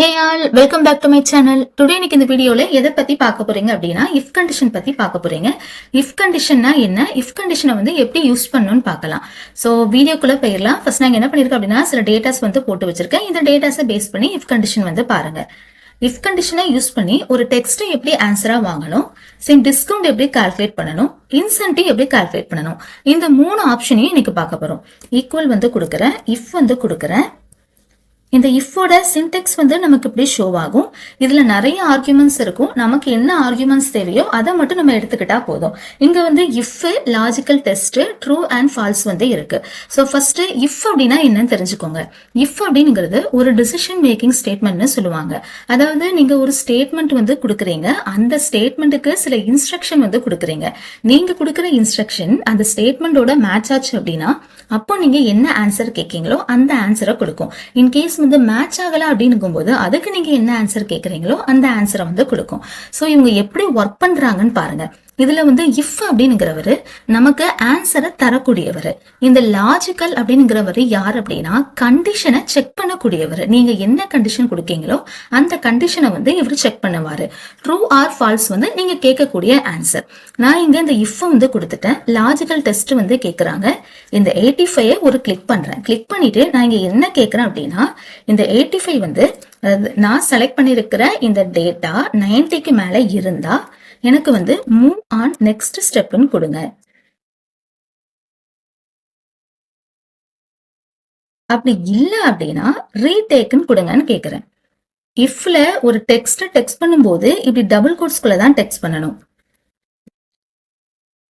Hey all welcome back to my channel today இன்னைக்கு இந்த வீடியோல எதை பத்தி பார்க்க போறீங்க அப்படின்னா இஃப் கண்டிஷன் பத்தி பார்க்க போறீங்க. இஃப் கண்டிஷன்னா என்ன? இஃப் கண்டிஷனை வந்து எப்படி யூஸ் பண்ணணும்னு பார்க்கலாம். ஸோ வீடியோக்குள்ள போயிடலாம். ஃபர்ஸ்ட் நாங்கள் என்ன பண்ணிருக்கோம் அப்படின்னா சில டேட்டாஸ் வந்து போட்டு வச்சிருக்கேன். இந்த டேட்டாஸை பேஸ் பண்ணி இஃப் கண்டிஷன் வந்து பாருங்க. இஃப் கண்டிஷனை யூஸ் பண்ணி ஒரு டெக்ஸ்ட்டை எப்படி ஆன்சரா வாங்கணும். சேம் டிஸ்கவுண்ட் எப்படி கால்குலேட் பண்ணணும். இன்சென்டிவ் எப்படி கால்குலேட் பண்ணணும். இந்த மூணு ஆப்ஷனையும் இன்னைக்கு பார்க்க போறோம். ஈக்குவல் வந்து கொடுக்குறேன். இஃப் வந்து கொடுக்குறேன். இந்த இஃபோட சின்டெக்ஸ் வந்து நமக்கு இப்படி ஷோ ஆகும். இதுல நிறைய ஆர்குமெண்ட்ஸ் இருக்கும். நமக்கு என்ன ஆர்குமெண்ட்ஸ் தேவையோ அதை மட்டும் நம்ம எடுத்துக்கிட்டா போதும். இங்க வந்து if logical test true and false வந்து இருக்கு. ஸோ ஃபர்ஸ்ட் இஃப் அப்படின்னா என்னன்னு தெரிஞ்சுக்கோங்க. இஃப் அப்படிங்கிறது ஒரு டிசிஷன் மேக்கிங் ஸ்டேட்மெண்ட்னு சொல்லுவாங்க. அதாவது நீங்க ஒரு ஸ்டேட்மெண்ட் வந்து கொடுக்குறீங்க. அந்த ஸ்டேட்மெண்ட்டுக்கு சில இன்ஸ்ட்ரக்ஷன் வந்து கொடுக்குறீங்க. நீங்க கொடுக்குற இன்ஸ்ட்ரக்ஷன் அந்த ஸ்டேட்மெண்டோட மேட்ச் ஆச்சு அப்படின்னா அப்போ நீங்க என்ன ஆன்சர் கேட்கீங்களோ அந்த ஆன்சரை கொடுக்கும். இன்கேஸ் வந்து மேட்ச் ஆகல அப்படின்னும் போது அதுக்கு நீங்க என்ன ஆன்சர் கேக்குறீங்களோ அந்த ஆன்சரை வந்து கொடுக்கும். ஸோ இவங்க எப்படி ஒர்க் பண்ணுறாங்கன்னு பாருங்க. இதுல வந்து இஃப் அப்படிங்கிறவர் நமக்கு ஆன்சரை தரக்கூடியவர். இந்த லாஜிக்கல் அப்படிங்கிறவர் யார் அப்படின்னா கண்டிஷனை செக் பண்ணக்கூடியவர். நீங்க என்ன கண்டிஷன் கொடுக்கீங்களோ அந்த கண்டிஷனை வந்து இவர் செக் பண்ணுவாரு. ட்ரூ ஆர் ஃபால்ஸ் வந்து நீங்க கேட்கக்கூடிய ஆன்சர் நான் இங்க இந்த இஃப் வந்து கொடுத்துட்டேன். லாஜிக்கல் டெஸ்ட் வந்து கேட்கறாங்க இந்த எயிட்டி ஃபைவ் ஒரு கிளிக் பண்றேன். கிளிக் பண்ணிட்டு நான் இங்க என்ன கேட்கறேன் அப்படின்னா இந்த எயிட்டி ஃபைவ் வந்து நான் செலக்ட் பண்ணிருக்கிற இந்த டேட்டா நைன்டிக்கு மேல இருந்தா எனக்கு வந்து மூவ் ஆன் நெக்ஸ்ட் ஸ்டெப்னு கொடுங்க. அப்படி இல்ல அப்படின்னா ரீடேக்குன்னு கொடுங்கன்னு கேட்குறேன் இஃப்ல ஒரு டெக்ஸ்ட் டெக்ஸ்ட் பண்ணும்போது இப்படி டபுள் கோட்ஸ்குள்ள தான் டெக்ஸ்ட் பண்ணணும்.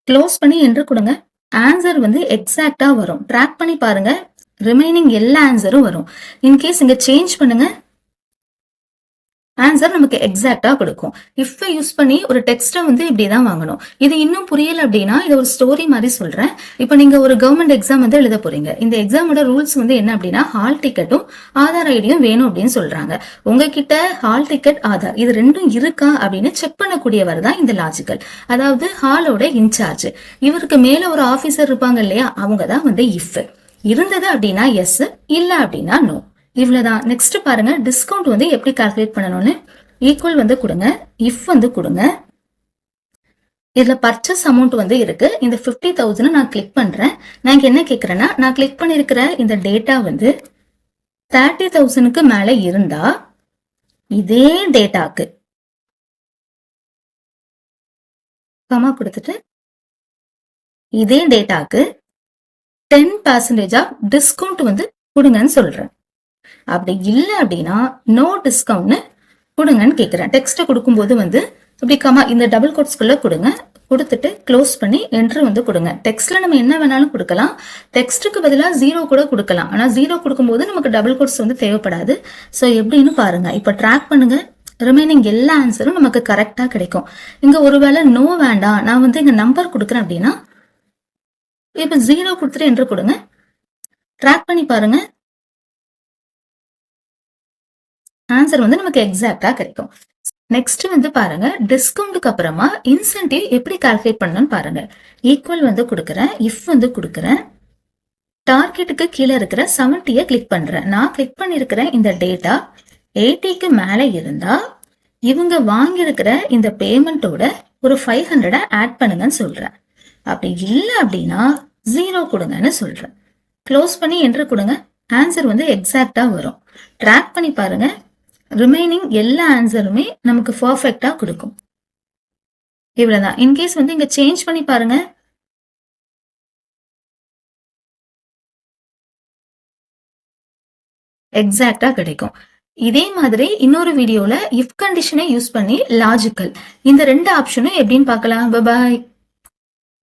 க்ளோஸ் பண்ணி என்று கொடுங்க. ஆன்சர் வந்து எக்ஸாக்டா வரும். ட்ராக் பண்ணி பாருங்க. ரிமைனிங் எல்லா ஆன்சரும் வரும். இன்கேஸ் இங்க சேஞ்ச் பண்ணுங்க. ஆன்சர் நமக்கு எக்ஸாக்டா கொடுக்கும். இஃப் யூஸ் பண்ணி ஒரு டெக்ஸ்ட்டை வந்து இப்படிதான் வாங்கணும். இது இன்னும் புரியல அப்படின்னா இது ஒரு ஸ்டோரி மாதிரி சொல்றேன். இப்போ நீங்க ஒரு கவர்மெண்ட் எக்ஸாம் வந்து எழுத போறீங்க. இந்த எக்ஸாமோட ரூல்ஸ் வந்து என்ன அப்படின்னா ஹால் டிக்கெட்டும் ஆதார் ஐடியும் வேணும் அப்படின்னு சொல்றாங்க. உங்ககிட்ட ஹால் டிக்கெட் ஆதார் இது ரெண்டும் இருக்கா அப்படின்னு செக் பண்ணக்கூடியவர் தான் இந்த லாஜிக்கல் அதாவது ஹாலோட இன்சார்ஜ். இவருக்கு மேல ஒரு ஆபீசர் இருப்பாங்க இல்லையா அவங்க தான் வந்து இஃப் இருந்தது அப்படின்னா எஸ் இல்ல அப்படின்னா நோ இவ்வளோதான் நெக்ஸ்ட் பாருங்க டிஸ்கவுண்ட் வந்து எப்படி கால்குலேட் பண்ணணும்னு. ஈக்குவல் வந்து கொடுங்க இஃப் வந்து கொடுங்க. இதுல பர்ச்சேஸ் அமௌண்ட் வந்து இருக்கு. இந்த ஃபிஃப்டி தௌசண்ட் நான் கிளிக் பண்றேன். நான் இங்க என்ன கேட்குறேன்னா நான் கிளிக் பண்ணிருக்கிற இந்த டேட்டா வந்து தேர்ட்டி தௌசண்ட்க்கு மேல இருந்தா இதே டேட்டாக்கு கமா கொடுத்துட்டு இதே டேட்டாக்கு டென் பர்சன்டேஜ் ஆஃப் டிஸ்கவுண்ட் வந்து கொடுங்கன்னு சொல்றேன். அப்படி இல்லை அப்படின்னா நோ டிஸ்கவுண்ட்னு கொடுங்கன்னு கேட்குறேன். டெக்ஸ்ட்டை கொடுக்கும்போது வந்து இப்படி கமா இந்த டபுள் கோட்ஸ்குள்ள கொடுங்க. கொடுத்துட்டு க்ளோஸ் பண்ணி என்ட்ரு வந்து கொடுங்க. டெக்ஸ்ட்ல நம்ம என்ன வேணாலும் கொடுக்கலாம். டெக்ஸ்ட்டுக்கு பதிலாக ஜீரோ கூட கொடுக்கலாம். ஆனால் ஜீரோ கொடுக்கும்போது நமக்கு டபுள் கோட்ஸ் வந்து தேவைப்படாது. ஸோ எப்படின்னு பாருங்க. இப்போ ட்ராக் பண்ணுங்க. ரிமைனிங் எல்லா ஆன்சரும் நமக்கு கரெக்டாக கிடைக்கும். இங்கே ஒருவேளை நோ வேண்டாம். நான் வந்து இங்கே நம்பர் கொடுக்குறேன் அப்படின்னா இப்போ ஜீரோ கொடுத்துட்டு என்ட்ரு கொடுங்க. ட்ராக் பண்ணி பாருங்கள் ஆன்சர் வந்து நமக்கு எக்ஸாக்டா கிடைக்கும். நெக்ஸ்ட் வந்து பாருங்க டிஸ்கவுண்ட்டுக்கு அப்புறமா இன்சென்டிவ் எப்படி கால்குலேட் பண்ணணும்னு பாருங்க. ஈக்குவல் வந்து கொடுக்குறேன் இஃப் வந்து கொடுக்குறேன். டார்கெட்டுக்கு கீழே இருக்கிற செவன்ட்டியை கிளிக் பண்றேன். நான் கிளிக் பண்ணிருக்கிறேன் இந்த டேட்டா எயிட்டிக்கு மேலே இருந்தா இவங்க வாங்கியிருக்கிற இந்த பேமெண்ட்டோட ஒரு ஃபைவ் ஹண்ட்ரட ஆட் பண்ணுங்கன்னு சொல்றேன். அப்படி இல்லை அப்படின்னா ஜீரோ கொடுங்கன்னு சொல்றேன். க்ளோஸ் பண்ணி என்ட்ரு கொடுங்க. ஆன்சர் வந்து எக்ஸாக்டா வரும். ட்ராக் பண்ணி பாருங்க. ரிமைனிங் எல்லா ஆன்சருமே நமக்கு பர்ஃபெக்டாக கொடுக்கும். இவ்வளோதான் இன்கேஸ் வந்து இங்க சேஞ்ச் பண்ணி பாருங்க. எக்ஸாக்டா கிடைக்கும். இதே மாதிரி இன்னொரு வீடியோல இஃப் கண்டிஷனை யூஸ் பண்ணி லாஜிக்கல் இந்த ரெண்டு ஆப்ஷனும் எப்படின்னு பார்க்கலாம். பாய்